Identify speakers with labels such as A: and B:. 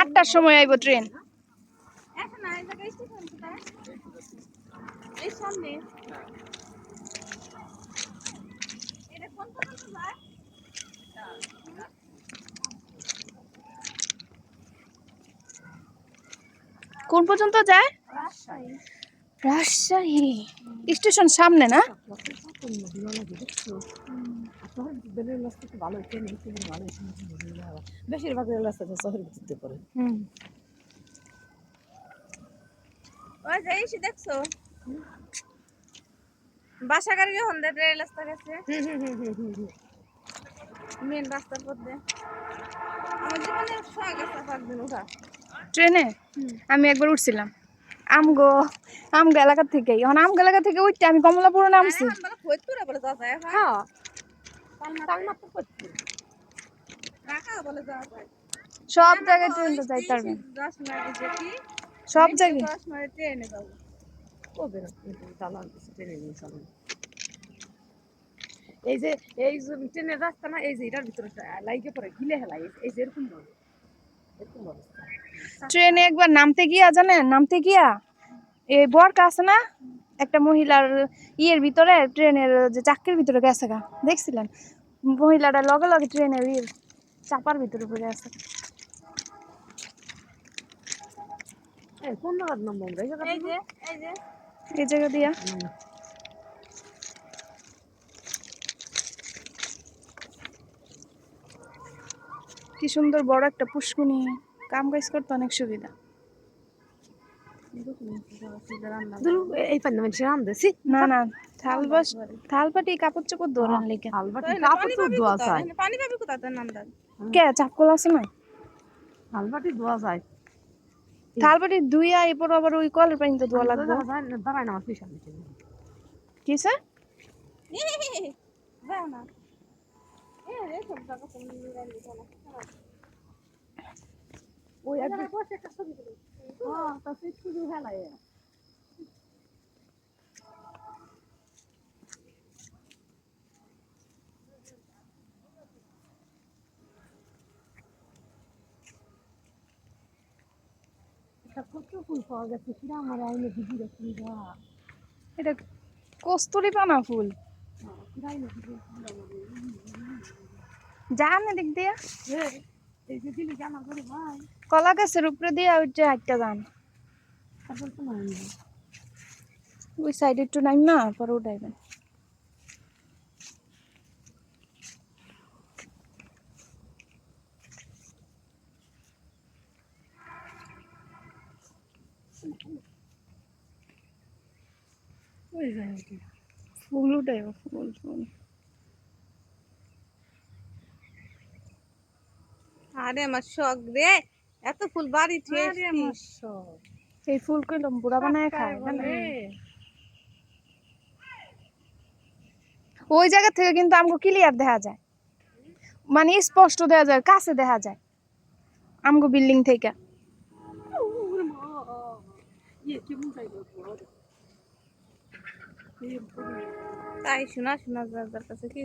A: আটটার
B: সময় আইব ট্রেন।
A: কোন পর্যন্ত যায়? রাজশাহী।
B: স্টেশন সামনে না?
C: বেশিরভাগ রেল রাস্তা তো শহরের ভিত্তিতে পড়ে
A: ওই দেখছ বাসা গাড়ি যখন রেল রাস্তা গেছে মেন রাস্তার পথে আমার শখ আছে একদিন ওঠা
B: ট্রেনে আমি একবার উঠছিলাম আমগো আমগো এলাকা থেকে এখন আমগো এলাকা থেকে উঠতে আমি কমলাপুরে নামছি।
C: হ্যাঁ।
A: বলে যাওয়া যায়।
B: সব জায়গায় পারবেন
A: যেটি
B: সব জায়গায়।
A: ট্রেনে
C: ট্রেনে এই যে এই যে ট্রেনের রাস্তা না এই যে এটার ভিতরে লাইকে পড়ে গিলে হেলাই এই যে এরকম ভাবে। এরকম অবস্থা
B: ট্রেনে একবার নামতে গিয়া জানেন? নামতে গিয়া এই বরকা আছে না? একটা মহিলার ইয়ের ভিতরে ট্রেনের যে চাক্কির ভিতরে গেছে গা। দেখছিলেন? মহিলাটা লগে লগে ট্রেনের ইয়ের চাপার ভিতরে পড়ে আছে।
C: এই জায়গা
B: দিয়া। কি সুন্দর বড় একটা পুষ্কুনি কাম কাজ করতে অনেক সুবিধা।
C: এই পান্না মানুষের রান
B: না না থাল বাস কাপড় চোপড় লেগে
C: কাপড়? যায়।
A: পানি পাবি
B: কে চাপকল আছে না
C: যায়।
B: ধুইয়া এরপর আবার ওই কলের পানিতে ধোয়া লাগবে।
C: দাঁড়ায় না আমার পিছন
B: কি স্যার
A: না। এ রে সব জায়গা
C: ওই একদিন হ্যাঁ তা তুই শুধু হেলাই ফুল পাওয়া গেছে সেটা আমার আইনে দিদি রেখে যা
B: এটা কস্তুরি পানা ফুল। যান এদিক দিয়া।
C: এই যে দিলি জানা করে ভাই।
B: কলা গাছের উপরে দিয়া উঠে হাঁটতে যান ওই সাইডে একটু নাইম না পরে উঠাইবেন ফুল উঠাইব ফুল ফুল।
A: আরে আমার শখ রে। এত ফুল বাড়ি।
B: এই ফুল কইলাম বুড়া বানায় খায়? ওই জায়গা থেকে কিন্তু আমগো ক্লিয়ার দেখা যায়। মানে স্পষ্ট দেখা যায় কাছে দেখা যায়। আমগো বিল্ডিং থেকে।
A: তাই শোনা শোনা যার কাছে কি?